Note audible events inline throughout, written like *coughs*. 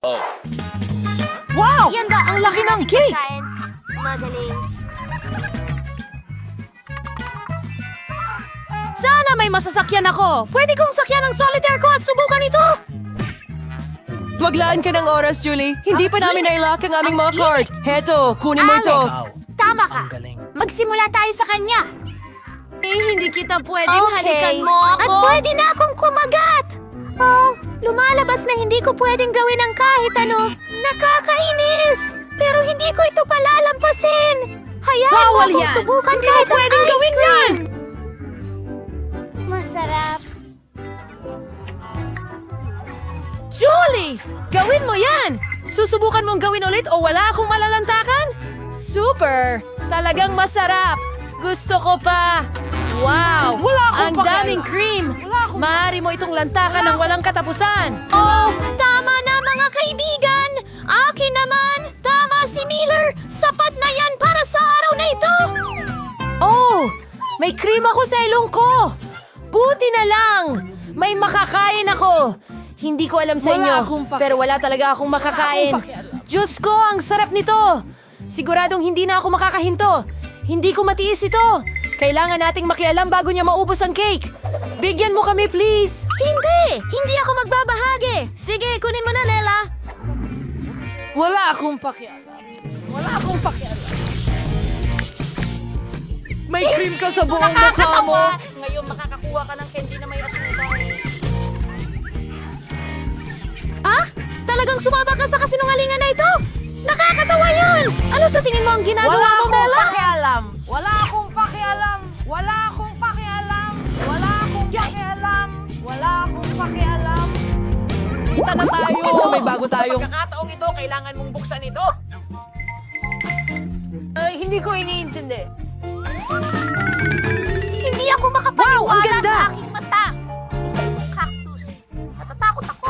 Wow! Yan ba Ang laki ng cake! Magaling. Sana may masasakyan ako! Pwede kong sakyan ang solitaire ko at subukan ito! Maglaan ka ng oras, Julie. Hindi pa namin nailock ang aming mga card. Heto, kunin mo ito. Tama ka. Magsimula tayo sa kanya. Eh, hindi kita pwedeng halikan mo At pwede na akong kumagat. Oh, lumalabas na hindi ko pwedeng gawin ang kahit ano. Nakakainis. Pero hindi ko ito palalampasin. Hayaan mo Bawal akong yan. subukan Hindi mo kahit ang pwedeng ice gawin cream. Masarap. Julie! Gawin mo yan! Susubukan mong gawin ulit o wala akong malalantakan? Super! Talagang masarap! Gusto ko pa! Wow! Wala akong Ang pakialam. daming cream! Maaari mo itong lantakan ng walang katapusan! Oh, tama na mga kaibigan! Akin naman! Tama si Miller! Sapat na yan para sa araw na ito! Oh! May cream ako sa ilong ko! Buti na lang! May makakain ako! Hindi ko alam sa Wala inyo, pero wala talaga akong makakain. akong. Diyos ko, ang sarap nito! Siguradong hindi na ako makakahinto. Hindi ko matiis ito. Kailangan nating makialam bago niya maubos ang cake. Bigyan mo kami, please! Hindi! Hindi ako magbabahagi! Sige, kunin mo na, Lela! Wala akong pakialam. Wala akong pakialam. May cream ka sa buong mukha mo! Ngayon makakakuha ka ng candy na may asukal. Ah? Talagang sumama ka sa kasinungalingan na ito? Nakakatawa yan! Ano sa tingin mo ang ginagawa Wala mo, akong Bella? pakialam. Wala akong pakialam. Wala Wala akong pakialam. Kita na tayo. May bago tayo. Sa pagkakataong ito, kailangan mong buksan ito. Ay, hindi ko iniintindi. Hindi ako makapaniwala Wow, ang ganda! sa aking mata! Isa itong cactus. Natatakot ako.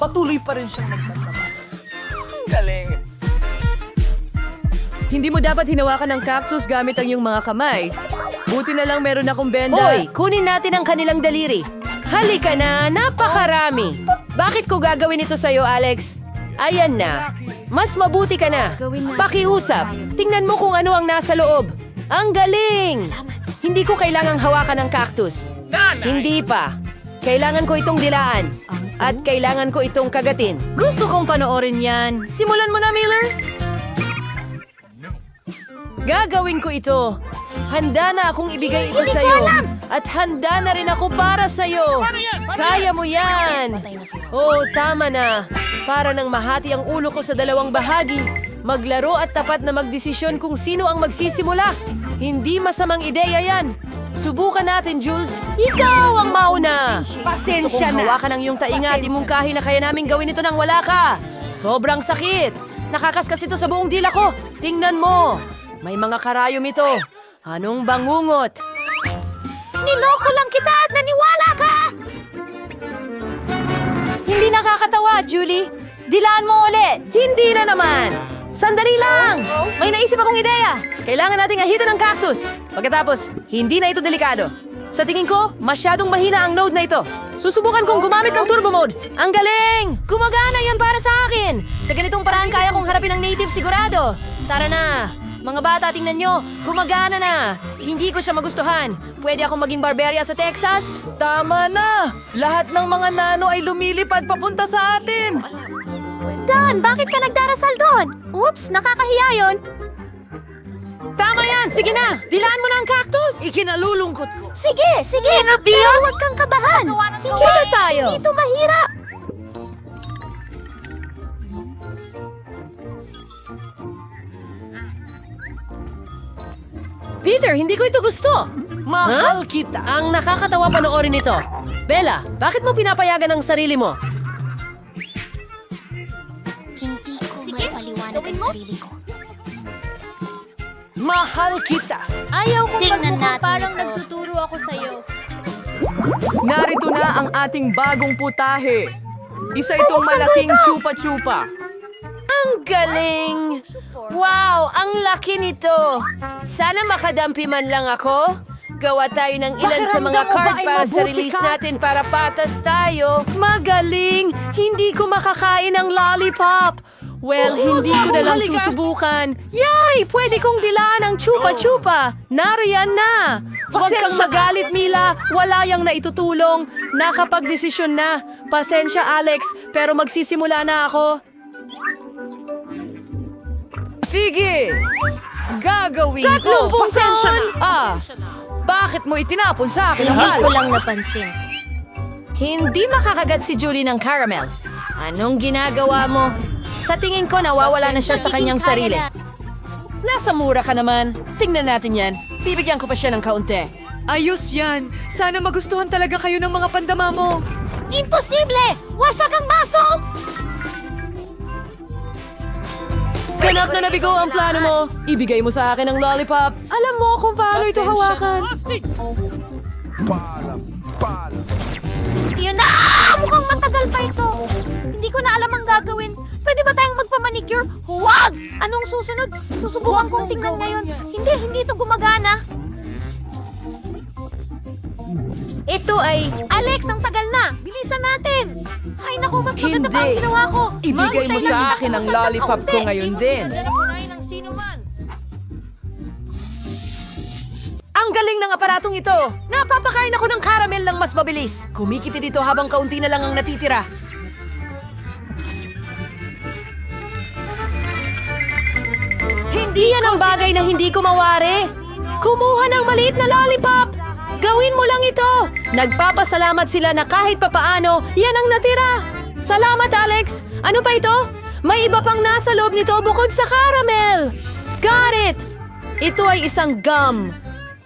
Patuloy pa rin siyang nagtatama. Galing. Hindi mo dapat hinawakan ng cactus gamit ang iyong mga kamay. Buti na lang meron akong benda. Hoy, kunin natin ang kanilang daliri. Halika na, napakarami. Bakit ko gagawin ito sa'yo, Alex? Ayan na. Mas mabuti ka na. Pakiusap. Tingnan mo kung ano ang nasa loob. Ang galing! Hindi ko kailangang hawakan ng cactus. Hindi pa. Kailangan ko itong dilaan. At kailangan ko itong kagatin. Gusto kong panoorin yan. Simulan mo na, Miller. Gagawin ko ito. Handa na akong ibigay ito sa'yo. At handa na rin ako para sa'yo. Kaya mo yan. Oh, tama na. Para nang mahati ang ulo ko sa dalawang bahagi. Maglaro at tapat na magdesisyon kung sino ang magsisimula. Hindi masamang ideya yan. Subukan natin, Jules. Ikaw ang mauna. Pasensya na. hawakan ang iyong tainga at imungkahi na kaya namin gawin ito nang wala ka. Sobrang sakit. Nakakaskas ito sa buong dila ko. Tingnan mo. May mga karayom ito. Anong bangungot? Niloko lang kita at naniwala ka! Hindi nakakatawa, Julie. Dilaan mo ulit. Hindi na naman. Sandali lang! May naisip akong ideya! Kailangan nating ahitan ng cactus. Pagkatapos, hindi na ito delikado. Sa tingin ko, masyadong mahina ang node na ito. Susubukan kong gumamit ng turbo mode. Ang galing! Gumagana yan para sa akin! Sa ganitong paraan kaya kong harapin ang native sigurado. Tara na! Mga bata, tingnan nyo! Gumagana na! Hindi ko siya magustuhan. Pwede akong maging barberia sa Texas? Tama na! Lahat ng mga nano ay lumilipad papunta sa atin! Dan, bakit ka nagdarasal doon? Oops, nakakahiya yon. Tama yan! Sige na! Dilaan mo na ang cactus! Ikinalulungkot ko. Sige, sige! Pero huwag kang kabahan! Hindi, tayo. hindi ito mahirap! Peter, hindi ko ito gusto! Mahal Huh? kita. Ang nakakatawa panoorin ito. Bella, bakit mo pinapayagan ang sarili mo? Hindi ko maipaliwanag ang sarili ko. Mahal kita. Ayaw ko Tingnan natin parang ito. nagtuturo ako sa'yo. Narito na ang ating bagong putahe. Isa itong malaking chupa-chupa. Ang galing! Wow, ang laki nito! Sana makadampi man lang ako. Gawa tayo ng ilan sa mga card para sa release ka? natin para patas tayo. Magaling! Hindi ko makakain ng lollipop. Well, hindi ko na lang halika. susubukan. Yay! Pwede kong dilaan ang chupa-chupa. Nariyan na. Huwag kang magalit, Mila. Wala yang naitutulong. Nakapagdesisyon na. Pasensya, Alex, pero magsisimula na ako. Sige! Gagawin Tatlong ko! pasensya na. Ah, bakit mo itinapon sa akin ang Hindi ko lang napansin. Hindi makakagat si Julie ng caramel. Anong ginagawa mo? Sa tingin ko, nawawala na siya sa kanyang sarili. Nasa mura ka naman. Tingnan natin yan. Bibigyan ko pa siya ng kaunti. Ayos yan. Sana magustuhan talaga kayo ng mga pandama mo. Imposible! Wasak ang baso! Ganap na nabigo ang plano mo. Ibigay mo sa akin ang lollipop. Alam mo kung paano ito hawakan. Yun na! Ah! Mukhang matagal pa ito. Hindi ko na alam ang gagawin. Pwede ba tayong magpamanicure? Huwag! Anong susunod? Susubukan kong tingnan ngayon. Hindi, hindi ito gumagana. Ito ay... Alex, ang tagal na! Bilisan natin! Ay naku, mas maganda pa ang Hindi. ginawa ko. Ibigay mo sa akin kita ang kung saan lollipop ko ngayon din. Punahin ng sino man. Ang galing ng aparatong ito! Napapakain ako ng caramel lang mas mabilis. Kumikiti dito habang kaunti na lang ang natitira. Hindi yan ang bagay na hindi ko mawari. Kumuha ng maliit na lollipop! Gawin mo lang ito! Nagpapasalamat sila na kahit papaano, yan ang natira! Salamat, Alex! Ano pa ito? May iba pang nasa loob nito bukod sa caramel! Got it! Ito ay isang gum.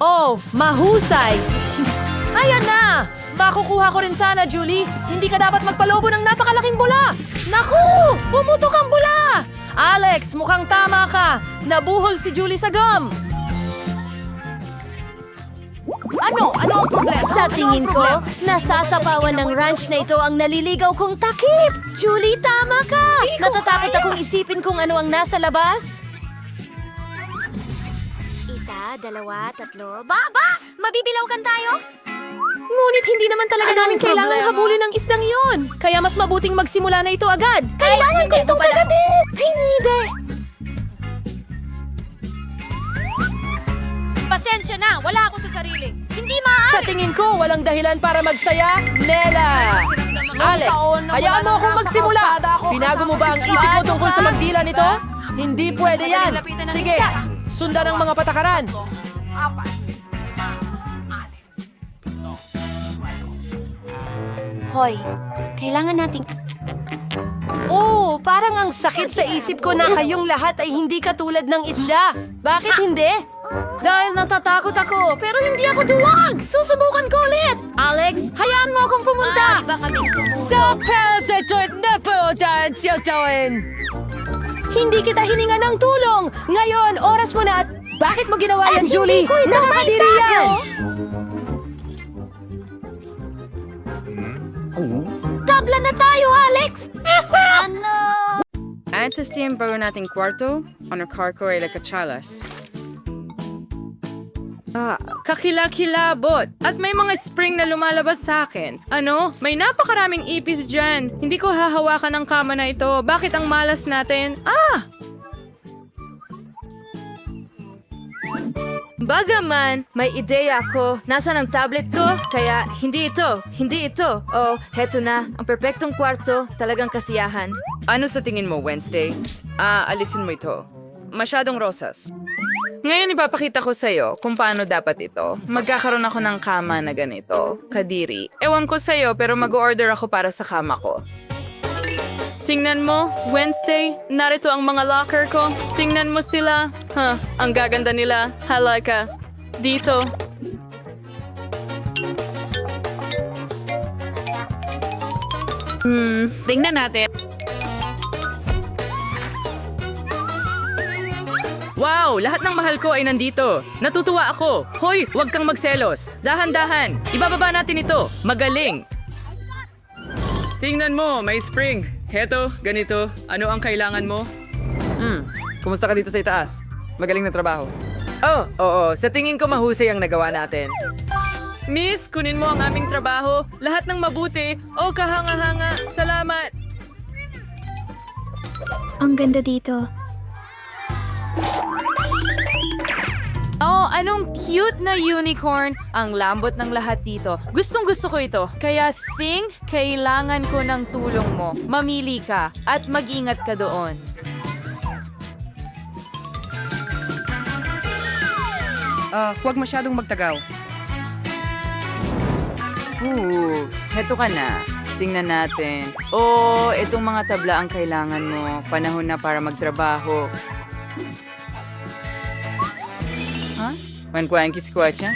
Oh, mahusay! *laughs* Ayan na! Makukuha ko rin sana, Julie. Hindi ka dapat magpalobo ng napakalaking bula. Naku! Pumutok ang bula! Alex, mukhang tama ka. Nabuhol si Julie sa gum. Ano? Ano ang problema? Sa Ano tingin ang ko, problema? nasasapawan ng ranch na ito ang naliligaw kong takip! Julie, tama ka! Natatakot akong isipin kung ano ang nasa labas. Isa, dalawa, tatlo. Baba! Mabibilawkan tayo? Ngunit hindi naman talaga Anong namin kailangan problema? habulin ng isdang yon. Kaya mas mabuting magsimula na ito agad. Kailangan ko itong kagatin! Hindi! Pasensya na, wala ako sa sarili. Hindi maaari. Sa tingin ko, walang dahilan para magsaya, Nela! Alex, hayaan mo akong magsimula! Binago mo ba ang si isip mo tungkol sa magdila nito? Hindi pwede yan! Sige, sundan ang mga patakaran. Hoy, kailangan nating... Oo, parang ang sakit sa isip ko na *coughs* kayong lahat ay hindi katulad ng isda. Bakit hindi? Dahil natatakot ako, pero hindi ako duwag! Susubukan ko ulit! Alex, hayaan mo akong pumunta! Iba kami. Sa perfect na po Hindi kita hininga ng tulong! Ngayon, oras mo na at bakit mo ginawa yan, At Julie? hindi ko ito Nakakadiri maitago. yan! Tabla na tayo, Alex! *laughs* ano? Antes tiempo nating kwarto, ano karko ay lakachalas. Ah, kakilakilabot. At may mga spring na lumalabas sa akin. Ano? May napakaraming ipis dyan. Hindi ko hahawakan ang kama na ito. Bakit ang malas natin? Ah! Bagaman, may ideya ako. Nasaan ang tablet ko? Kaya, hindi ito. Hindi ito. Oh, heto na. Ang perpektong kwarto. Talagang kasiyahan. Ano sa tingin mo, Wednesday? Ah, alisin mo ito. Masyadong rosas. Ngayon ipapakita ko sa'yo kung paano dapat ito. Magkakaroon ako ng kama na ganito. Kadiri. Ewan ko sa'yo pero mag-order ako para sa kama ko. Tingnan mo, Wednesday, narito ang mga locker ko. Tingnan mo sila. Huh, ang gaganda nila. Halika. Dito. Hmm, tingnan natin. Wow! Lahat ng mahal ko ay nandito. Natutuwa ako. Hoy, huwag kang magselos. Dahan-dahan. Ibababa natin ito. Magaling. Tingnan mo, may spring. Heto, ganito. Ano ang kailangan mo? Hmm, kumusta ka dito sa itaas? Magaling na trabaho. Oh, oo. Sa tingin ko mahusay ang nagawa natin. Miss, kunin mo ang aming trabaho. Lahat ng mabuti. O kahanga-hanga. Salamat. Ang ganda dito. Oh, anong cute na unicorn. Ang lambot ng lahat dito. Gustong gusto ko ito. Kaya Thing, kailangan ko ng tulong mo. Mamili ka at mag-ingat ka doon. Ah, huwag masyadong magtagaw. Ooh, heto ka na. Tingnan natin. Oh, itong mga tabla ang kailangan mo. Panahon na para magtrabaho. Ha? Man ko ang kiskwacha?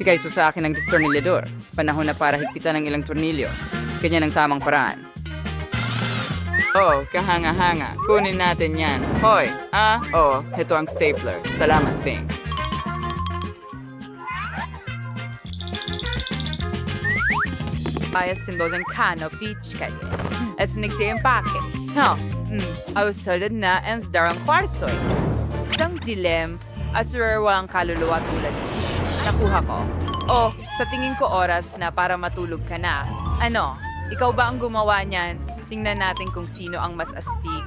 Bigay so sa akin ng distornilador. Panahon na para higpitan ng ilang tornilyo. Ganyan ang tamang paraan. Oh, kahanga-hanga. Kunin natin yan. Hoy, ah, oh, heto ang stapler. Salamat, Ting. Ayos sin en kanopitskade. Et snigsempake. Ja, mm. Ausolid na ens darang kwarsoy. Sang dilem at surarwa ang kaluluwa tulad. Nakuha ko. Oh, sa tingin ko oras na para matulog ka na. Ano, ikaw ba ang gumawa niyan? Tingnan natin kung sino ang mas astig.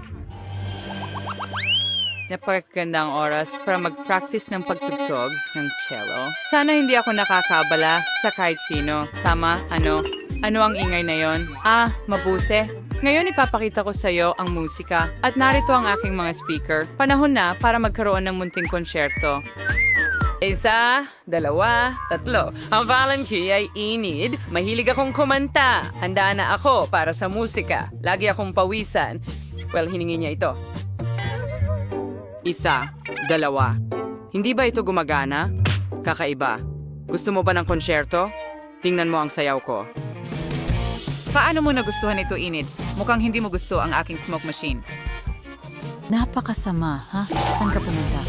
Napakagandang oras para mag-practice ng pagtugtog ng cello. Sana hindi ako nakakabala sa kahit sino. Tama? Ano? Ano ang ingay na yon? Ah, mabuti. Ngayon ipapakita ko sa iyo ang musika at narito ang aking mga speaker. Panahon na para magkaroon ng munting konsyerto. Isa, dalawa, tatlo. Ang Valentine ay inid. Mahilig akong kumanta. Handa na ako para sa musika. Lagi akong pawisan. Well, hiningi niya ito. Isa, dalawa. Hindi ba ito gumagana? Kakaiba. Gusto mo ba ng konsyerto? Tingnan mo ang sayaw ko. Paano mo nagustuhan ito, Inid? Mukhang hindi mo gusto ang aking smoke machine. Napakasama, ha? Saan ka pumunta?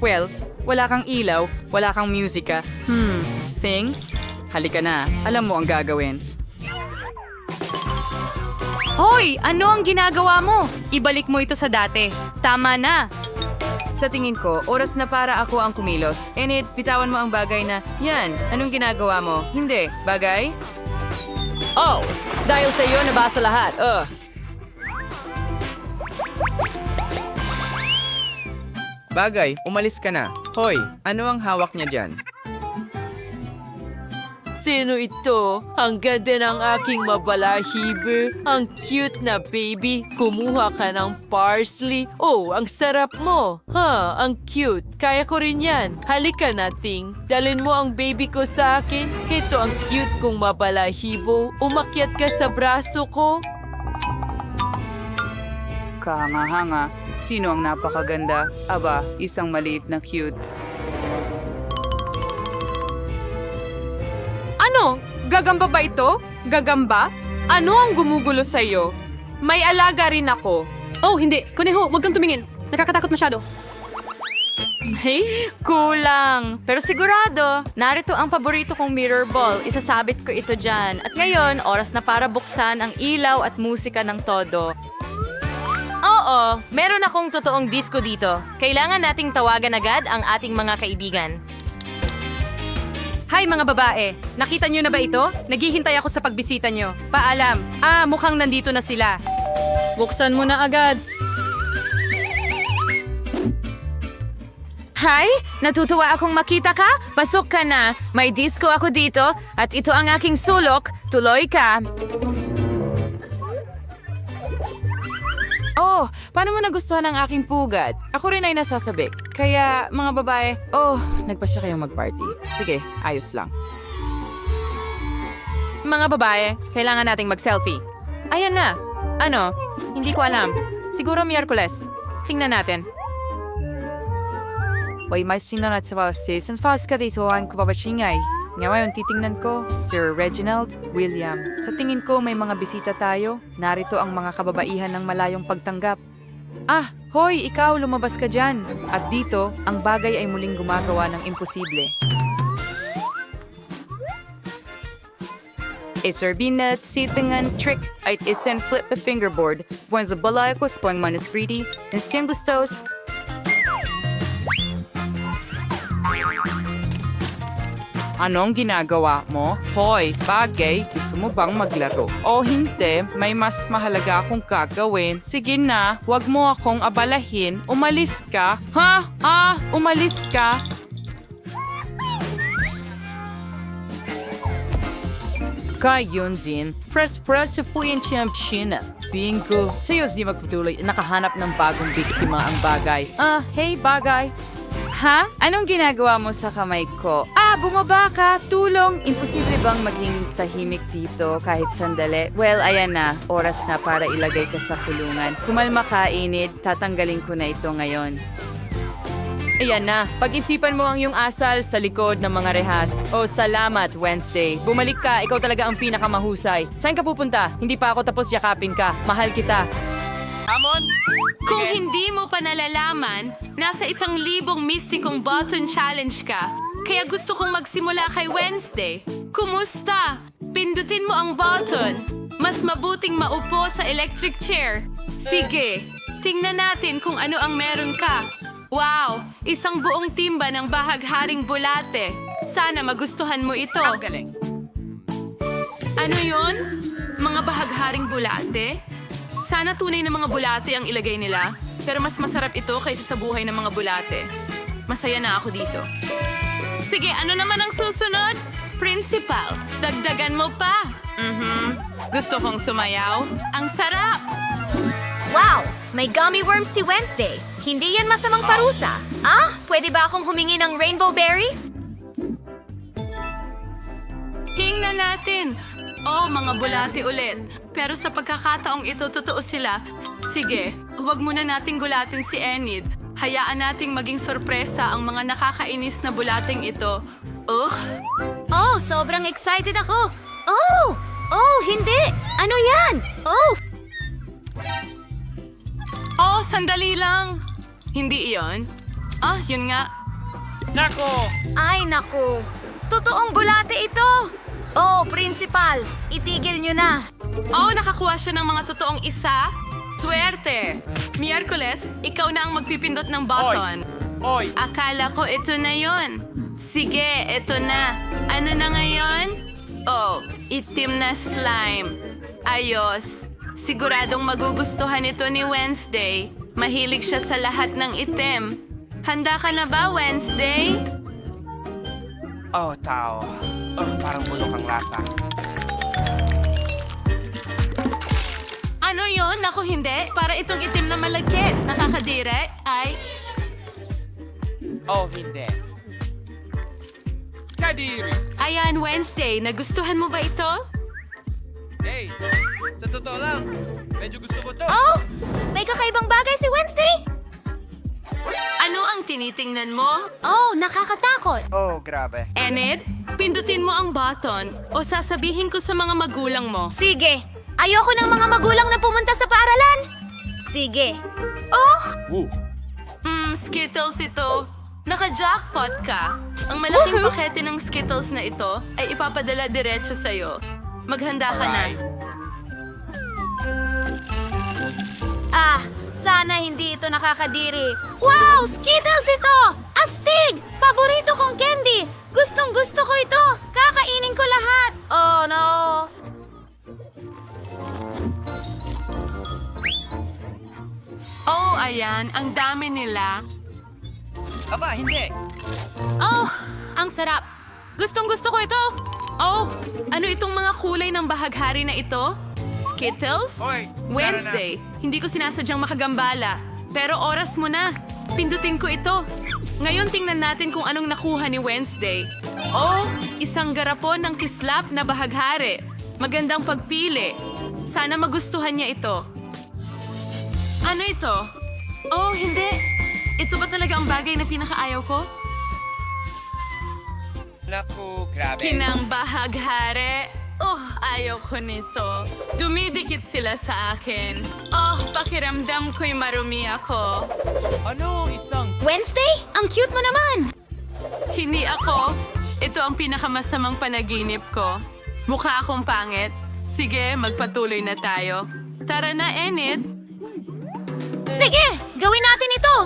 Well, wala kang ilaw, wala kang musika. Hmm, thing? Halika na, alam mo ang gagawin. Hoy! Ano ang ginagawa mo? Ibalik mo ito sa dati. Tama na. Sa tingin ko, oras na para ako ang kumilos. Enid, bitawan mo ang bagay na, yan, anong ginagawa mo? Hindi, bagay? Oh, dahil sa iyo nabasa lahat. Uh. Bagay, umalis ka na. Hoy, ano ang hawak niya dyan? Sino ito? Ang ganda ng aking mabalahibo. Ang cute na baby. Kumuha ka ng parsley. Oh, ang sarap mo. Ha, ang cute. Kaya ko rin yan. Halika na, Ting. Dalin mo ang baby ko sa akin. Ito ang cute kong mabalahibo. Umakyat ka sa braso ko. Kahanga-hanga. Sino ang napakaganda? Aba, isang maliit na cute. Ano? Gagamba ba ito? Gagamba? Ano ang gumugulo sa'yo? May alaga rin ako. Oh, hindi. Kuneho, wag kang tumingin. Nakakatakot masyado. Hey, kulang. Pero sigurado, narito ang paborito kong mirror ball. Isasabit ko ito dyan. At ngayon, oras na para buksan ang ilaw at musika ng todo. Oo, meron akong totoong disco dito. Kailangan nating tawagan agad ang ating mga kaibigan. Hi mga babae, nakita niyo na ba ito? Naghihintay ako sa pagbisita niyo. Paalam. Ah, mukhang nandito na sila. Buksan mo na agad. Hi! Natutuwa akong makita ka? Pasok ka na. May disco ako dito at ito ang aking sulok. Tuloy ka. Oh, paano mo nagustuhan ang aking pugad? Ako rin ay nasasabik. Kaya, mga babae, oh, nagpasya kayong mag-party. Sige, ayos lang. Mga babae, kailangan nating mag-selfie. Ayan na. Ano? Hindi ko alam. Siguro Miyerkules. Tingnan natin. Wait, may sinanat sa falsi. Since falsi ka dito, ang. Ngayon, titingnan ko, Sir Reginald William. Sa tingin ko, may mga bisita tayo. Narito ang mga kababaihan ng malayong pagtanggap. Ah, hoy, ikaw, lumabas ka dyan. At dito, ang bagay ay muling gumagawa ng imposible. Isorbina sitingan trick ay isen flip a fingerboard. Buwan sa balay ko sa manuskriti. Instant gustos. Anong ginagawa mo? Hoy, bagay, gusto mo bang maglaro? O hindi, may mas mahalaga akong gagawin. Sige na, wag mo akong abalahin. Umalis ka. Ha? Ah, umalis ka. Kayon din, press press sa puyin siyang China. Bingo. Sa'yo di magpatuloy, nakahanap ng bagong biktima ang bagay. Ah, hey bagay. Ha? Anong ginagawa mo sa kamay ko? Ah, bumaba ka! Tulong! Imposible bang maging tahimik dito kahit sandali? Well, ayan na. Oras na para ilagay ka sa kulungan. Kumalma ka, Enid. Tatanggalin ko na ito ngayon. Ayan na, pag-isipan mo ang iyong asal sa likod ng mga rehas. Oh, salamat, Wednesday. Bumalik ka, ikaw talaga ang pinakamahusay. Saan ka pupunta? Hindi pa ako tapos yakapin ka. Mahal kita. Kung hindi mo pa nalalaman, nasa isang libong mistikong button challenge ka. Kaya gusto kong magsimula kay Wednesday. Kumusta? Pindutin mo ang button. Mas mabuting maupo sa electric chair. Sige, tingnan natin kung ano ang meron ka. Wow, isang buong timba ng bahagharing bulate. Sana magustuhan mo ito. Ang galing. Ano yon? Mga bahagharing bulate? Sana tunay na mga bulate ang ilagay nila, pero mas masarap ito kaysa sa buhay ng mga bulate. Masaya na ako dito. Sige, ano naman ang susunod? Principal, dagdagan mo pa. Mhm. Gusto kong sumayaw. Ang sarap! Wow! May gummy worms si Wednesday. Hindi yan masamang parusa. Ah, pwede ba akong humingi ng rainbow berries? Tingnan natin. Oh, mga bulate ulit. Pero sa pagkakataong ito, totoo sila. Sige, huwag muna nating gulatin si Enid. Hayaan nating maging sorpresa ang mga nakakainis na bulating ito. Ugh! Oh, sobrang excited ako. Oh! Oh, hindi! Ano yan? Oh! Oh, sandali lang. Hindi iyon? Ah, yun nga. Ay, naku. Totoong bulate ito. Oh, principal, itigil nyo na. Oh, nakakuha siya ng mga totoong isa? Swerte! Miyerkules, ikaw na ang magpipindot ng button. Oy! Akala ko ito na yon. Sige, ito na. Ano na ngayon? Oh, itim na slime. Ayos. Siguradong magugustuhan ito ni Wednesday. Mahilig siya sa lahat ng itim. Handa ka na ba, Wednesday? Oh, tao. Oh, parang bulok ang lasa. Ano yon? Naku, hindi. Para itong itim na malagkit. Nakakadire. Ay, Oh, hindi. Kadiri! ayan, Wednesday. Nagustuhan mo ba ito? Hey! Sa totoo lang, medyo gusto ko to. Oh! May kakaibang bagay si Wednesday! Tinitingnan mo? Oh, nakakatakot. Oh, grabe. Enid, pindutin mo ang button o sasabihin ko sa mga magulang mo. Sige, ayoko ng mga magulang na pumunta sa paaralan. Sige. Oh! Woo! Hmm, Skittles ito. Naka-jackpot ka. Ang malaking pakete ng Skittles na ito ay ipapadala diretso sa'yo. Maghanda ka na. Ah, sana hindi ito nakakadiri. Wow! Skittles ito! Astig! Paborito kong candy! Gustong gusto ko ito! Kakainin ko lahat! Oh no! Oh, ayan. Ang dami nila. Aba, hindi! Oh, ang sarap! Gustong gusto ko ito. Oh, ano itong mga kulay ng bahaghari na ito? Skittles? Hoy, Wednesday. Hindi ko sinasadyang makagambala. Pero oras mo na. Pindutin ko ito. Ngayon tingnan natin kung anong nakuha ni Wednesday. Oh, isang garapon ng kislap na bahaghari. Magandang pagpili. Sana magustuhan niya ito. Ano ito? Oh, hindi. Ito ba talaga ang bagay na pinakaayaw ko? Naku, grabe. Kinang bahaghari. Oh, ayaw ko nito. Dumidikit sila sa akin. Oh, pakiramdam ko'y marumi ako. Ano isang... Wednesday? Ang cute mo naman! Hindi ako. Ito ang pinakamasamang panaginip ko. Mukha akong pangit. Sige, magpatuloy na tayo. Tara na, Enid. Sige, gawin natin ito!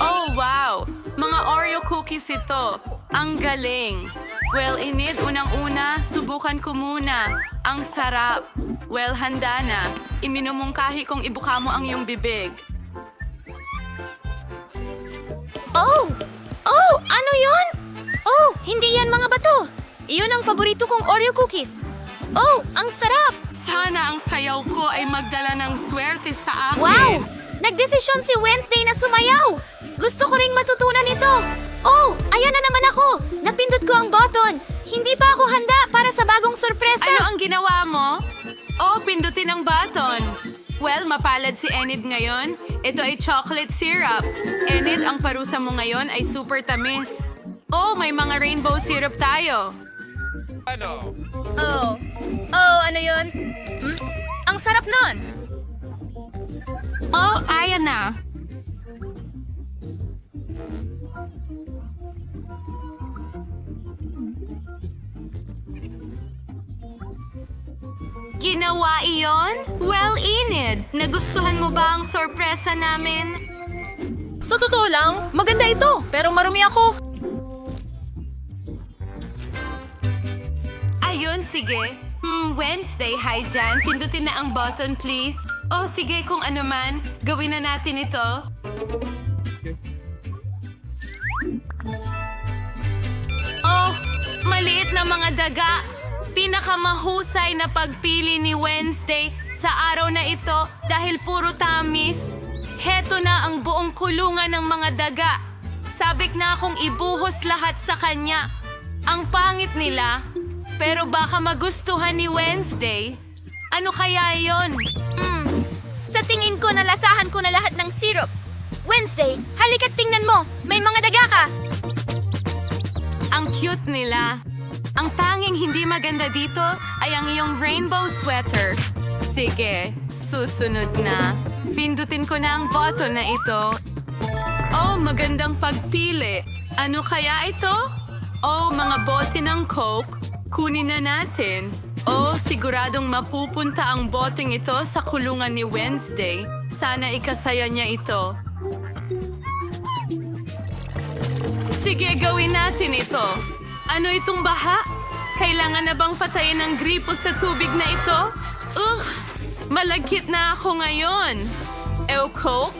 Oh, wow! Mga Oreo cookies ito. Ang galing. Well, Enid, unang-una, subukan ko muna. Ang sarap. Well, handa na. Iminumungkahi kong ibuka mo ang iyong bibig. Oh! Oh! Ano yon? Oh! Hindi yan mga bato! Iyon ang paborito kong Oreo cookies. Oh! Ang sarap! Sana ang sayaw ko ay magdala ng swerte sa akin. Wow! Nagdesisyon si Wednesday na sumayaw! Gusto ko ring matutunan ito! Oh! Ayan na naman ako! Napindot ko ang button! Hindi pa ako handa para sa bagong sorpresa! Ano ang ginawa mo? Oh, pindutin ang button. Well, mapalad si Enid ngayon. Ito ay chocolate syrup. Enid, ang parusa mo ngayon ay super tamis. Oh, may mga rainbow syrup tayo. Ano? Oh. Oh, ano yon? Hmm? Ang sarap nun! Oh, ayan na. Ginawa iyon? Well, Enid, nagustuhan mo ba ang sorpresa namin? Sa totoo lang, maganda ito, pero marumi ako. Ayun, sige. Hmm, Wednesday, hi dyan. Pindutin na ang button, please. Oh, sige, kung ano man. Gawin na natin ito. Oh, maliit na mga daga. Pinakamahusay na pagpili ni Wednesday sa araw na ito dahil puro tamis. Heto na ang buong kulungan ng mga daga. Sabik na akong ibuhos lahat sa kanya. Ang pangit nila, pero baka magustuhan ni Wednesday. Ano kaya yon? Hmm. Sa tingin ko, nalasahan ko na lahat ng syrup. Wednesday, halika't tingnan mo. May mga daga ka. Ang cute nila. Ang tanging hindi maganda dito ay ang iyong rainbow sweater. Sige, susunod na. Pindutin ko na ang button na ito. Oh, magandang pagpili. Ano kaya ito? Oh, mga bote ng Coke. Kunin na natin. Oh, siguradong mapupunta ang boteng ito sa kulungan ni Wednesday. Sana ikasaya niya ito. Sige, gawin natin ito. Ano itong baha? Kailangan na bang patayin ang gripo sa tubig na ito? Ugh! Malagkit na ako ngayon. Ew, Coke?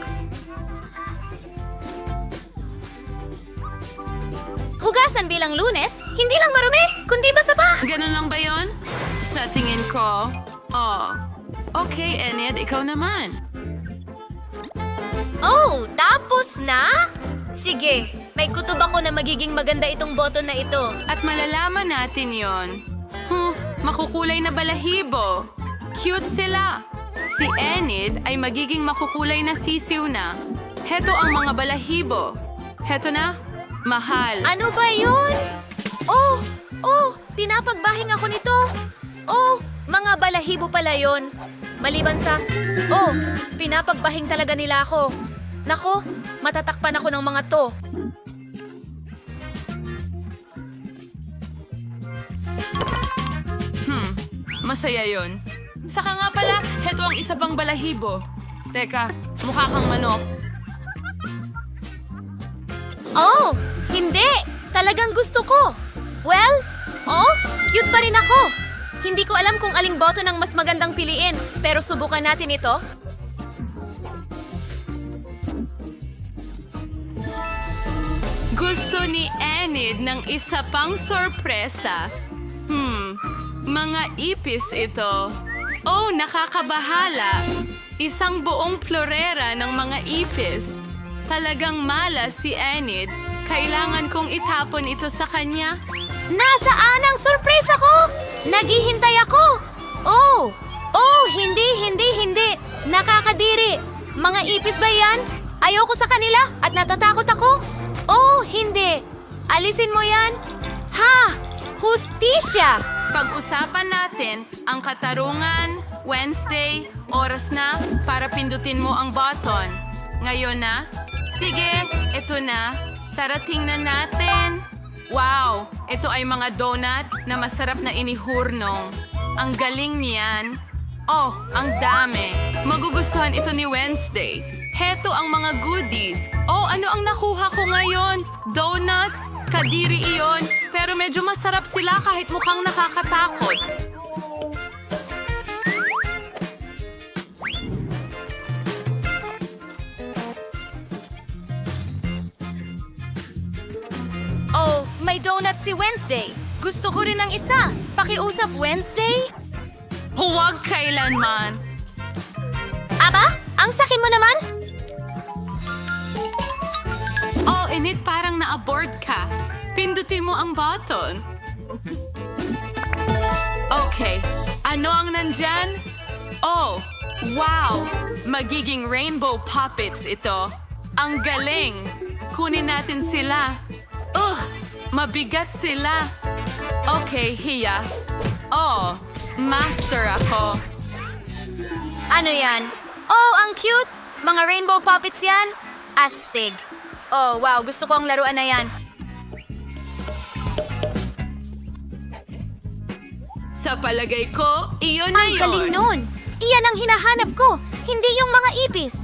Hugasan bilang lunes, hindi lang marumi, kundi basa pa. Ganun lang ba yon? Sa tingin ko, oh. Okay, Enid, ikaw naman. Oh, tapos na? Sige, may kutob ako na magiging maganda itong button na ito. At malalaman natin yon. Huh, makukulay na balahibo. Cute sila. Si Enid ay magiging makukulay na sisiw na. Heto ang mga balahibo. Heto na, mahal. Ano ba yun? Oh, oh, pinapagbahing ako nito. Oh, mga balahibo pala yon. Maliban sa, oh, pinapagbahing talaga nila ako. Nako, matatakpan ako ng mga to. Hmm, masaya yon. Saka nga pala, heto ang isa pang balahibo. Teka, mukha kang manok. Oh, hindi! Talagang gusto ko. Well, oh, cute pa rin ako. Hindi ko alam kung aling boto ng mas magandang piliin, pero subukan natin ito. Gusto ni Enid ng isa pang sorpresa. Hmm, mga ipis ito. Oh, nakakabahala. Isang buong florera ng mga ipis. Talagang malas si Enid. Kailangan kong itapon ito sa kanya. Nasaan ang sorpresa ko? Naghihintay ako. Oh, oh, hindi, hindi, hindi. Nakakadiri. Mga ipis ba yan? Ayoko sa kanila at natatakot ako. Oh, hindi. Alisin mo yan. Ha! Hustisya! Pag-usapan natin ang katarungan, Wednesday, oras na para pindutin mo ang button. Ngayon na? Sige, ito na. Tara tingnan natin. Wow! Ito ay mga donut na masarap na inihurnong. Ang galing niyan. Oh, ang dami. Magugustuhan ito ni Wednesday. Heto ang mga goodies. Oh, ano ang nakuha ko ngayon? Donuts? Kadiri iyon. Pero medyo masarap sila kahit mukhang nakakatakot. Oh, may donut si Wednesday. Gusto ko rin ng isa. Pakiusap Wednesday? Huwag kailanman. Aba, ang sakin mo naman? Oh, init parang na-abort ka. Pindutin mo ang button. Okay, ano ang nandyan? Oh, wow! Magiging rainbow puppets ito. Ang galing! Kunin natin sila. Ugh, mabigat sila. Okay, Hiya. Oh, master ako. Ano yan? Oh, ang cute! Mga rainbow puppets yan? Astig. Oh, wow. Gusto ko ang laruan na yan. Sa palagay ko, iyon na Ang galing yun. nun! Iyan ang hinahanap ko, hindi yung mga ipis.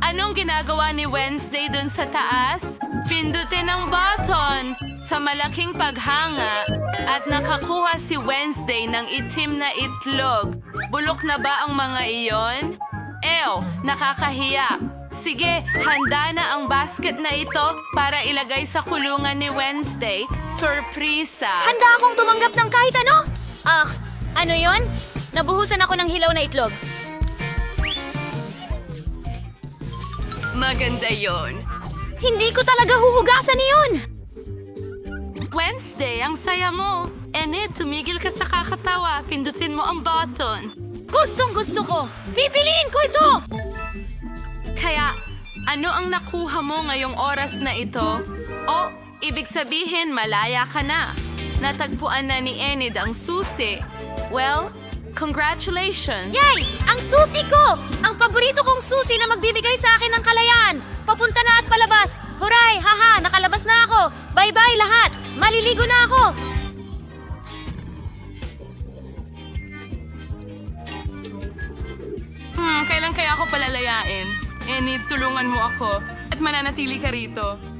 Anong ginagawa ni Wednesday dun sa taas? Pindutin ang button sa malaking paghanga at nakakuha si Wednesday ng itim na itlog. Bulok na ba ang mga iyon? Ew, nakakahiya. Sige, handa na ang basket na ito para ilagay sa kulungan ni Wednesday. Sorpresa! Handa akong tumanggap ng kahit ano. Ah, ano yon? Nabuhusan ako ng hilaw na itlog. Maganda yon. Hindi ko talaga huhugasan iyon! Wednesday, ang saya mo. Enid, tumigil ka sa kakatawa. Pindutin mo ang button. Gustong gusto ko! Pipiliin ko ito! Kaya, ano ang nakuha mo ngayong oras na ito? O, ibig sabihin malaya ka na. Natagpuan na ni Enid ang susi. Well, congratulations! Yay! Ang susi ko! Ang paborito kong susi na magbibigay sa akin ng kalayaan! Papunta na at palabas! Huray! Haha! Nakalabas na ako! Bye-bye lahat! Maliligo na ako! Hmm, kailan kaya ako palalayain? Enid, tulungan mo ako at mananatili ka rito.